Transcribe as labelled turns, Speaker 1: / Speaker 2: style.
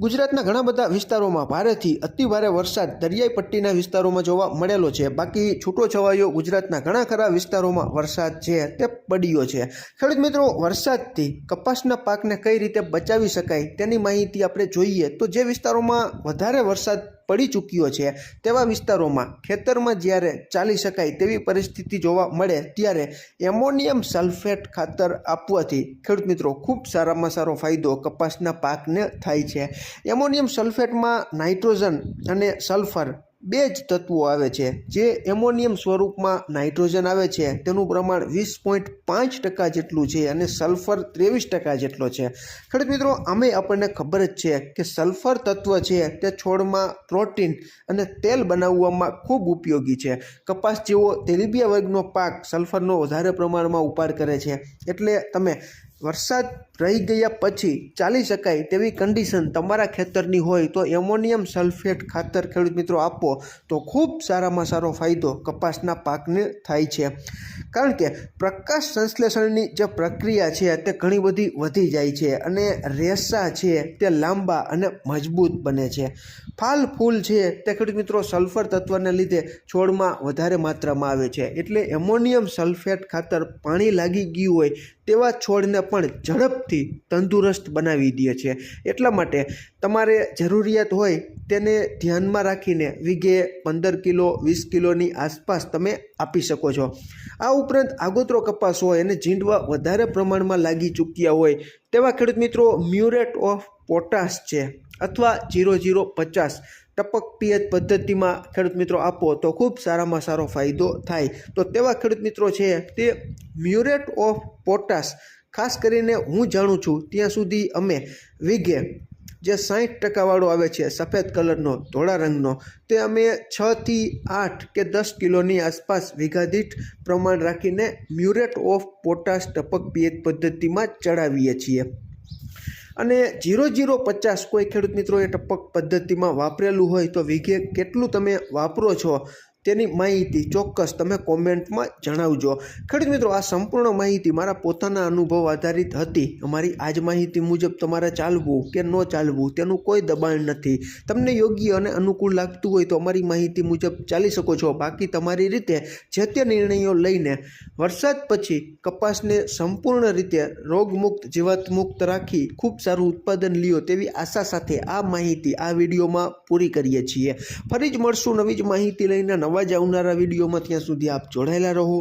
Speaker 1: ગુજરાતના ઘણા બધા વિસ્તારોમાં ભારેથી અતિભારે વરસાદ દરિયાઈ પટ્ટીના વિસ્તારોમાં જોવા મળેલો છે. બાકી છૂટો છવાયો ગુજરાતના ઘણા ખરા વિસ્તારોમાં વરસાદ છે. તે પડ્યો છે. ખેડૂત મિત્રો, વરસાદથી કપાસના પાકને કઈ રીતે બચાવી શકાય તેની માહિતી આપણે જોઈએ તો જે વિસ્તારોમાં વધારે વરસાદ પડી ચૂક્યો છે તેવા વિસ્તારોમાં ખેતરમાં જ્યારે ચાલી શકાય તેવી પરિસ્થિતિ જોવા મળે ત્યારે એમોનિયમ સલ્ફેટ ખાતર આપવાથી ખેડૂત મિત્રો, ખૂબ સારામાં સારો ફાયદો કપાસના પાકને થાય છે. એમોનિયમ સલ્ફેટમાં નાઇટ્રોજન અને સલ્ફર બે જ તત્વો આવે છે. જે એમોનિયમ સ્વરૂપમાં નાઇટ્રોજન આવે છે. તેનું પ્રમાણ વીસ પોઈન્ટ પાંચ ટકા જેટલું છે અને સલ્ફર ત્રેવીસ ટકા જેટલો છે. ખેડૂત મિત્રો, આમે આપણને ખબર જ છે કે સલ્ફર તત્વ છે તે છોડમાં પ્રોટીન અને તેલ બનાવવામાં ખૂબ ઉપયોગી છે. કપાસ જેવો તેલીબિયા વર્ગનો પાક સલ્ફરનો વધારે પ્રમાણમાં ઉપાડ કરે છે. એટલે તમે વરસાદ રહી ગયા પછી ચાલી શકાય તેવી કન્ડિશન તમારા ખેતરની હોય તો એમોનિયમ સલ્ફેટ ખાતર ખેડૂત મિત્રો આપો તો ખૂબ સારામાં સારો ફાયદો કપાસના પાકને થાય છે. કારણ કે પ્રકાશ સંશ્લેષણની જે પ્રક્રિયા છે તે ઘણી બધી વધી જાય છે અને રેસા છે તે લાંબા અને મજબૂત બને છે. ફાલ ફૂલ છે તે ખેડૂત મિત્રો સલ્ફર તત્વને લીધે છોડમાં વધારે માત્રામાં આવે છે. એટલે એમોનિયમ સલ્ફેટ ખાતર પાણી લાગી ગયું હોય તેવા છોડને પણ ઝડપથી તંદુરસ્ત બનાવી દે છે. એટલા માટે તમારે જરૂરિયાત હોય તેને ધ્યાનમાં રાખીને વીઘે પંદર કિલો, વીસ કિલોની આસપાસ તમે આપી શકો છો. આ ઉપરાંત આગોતરો કપાસ હોય અને ઝીંડવા વધારે પ્રમાણમાં લાગી ચૂક્યા હોય તેવા ખેડૂત મિત્રો મ્યુરેટ ઓફ પોટાશ છે અથવા જીરો જીરો પચાસ ટપક પિયત પદ્ધતિમાં ખેડૂત મિત્રો આપો તો ખૂબ સારામાં સારો ફાયદો થાય. તો તેવા ખેડૂત મિત્રો છે તે મ્યુરેટ ઓફ પોટાશ, ખાસ કરીને હું જાણું છું, ત્યાં સુધી અમે વીઘે જે સાઠ ટકાવાળો આવે છે, સફેદ કલરનો, ધોળા રંગનો, તે અમે છથી આઠ કે દસ કિલોની આસપાસ વિઘાદીઠ પ્રમાણ રાખીને મ્યુરેટ ઓફ પોટાશ ટપક પિયત પદ્ધતિમાં ચડાવીએ છીએ. અને જીરો જીરો પચાસ કોઈ ખેડૂત મિત્રોએ ટપક પદ્ધતિમાં વાપરેલું હોય તો વીઘે કેટલું તમે વાપરો છો? તેની માહિતી ચોક્કસ તમે કોમેન્ટમાં જણાવજો. ખેડૂત મિત્રો, આ સંપૂર્ણ માહિતી મારા પોતાના અનુભવ આધારિત હતી. અમારી આજ માહિતી મુજબ તમારે ચાલવું કે ન ચાલવું તેનું કોઈ દબાણ નથી. તમને યોગ્ય અને અનુકૂળ લાગતું હોય તો અમારી માહિતી મુજબ ચાલી શકો છો. બાકી તમારી રીતે જે તે નિર્ણયો લઈને વરસાદ પછી કપાસને સંપૂર્ણ રીતે રોગમુક્ત, જીવાતમુક્ત રાખી ખૂબ સારું ઉત્પાદન લ્યો તેવી આશા સાથે આ માહિતી આ વિડીયોમાં પૂરી કરીએ છીએ. ફરી જ મળશું નવી જ માહિતી લઈને. નવા જ આવનારા વિડીયોમાં ત્યાં સુધી આપ જોડાયેલા રહો.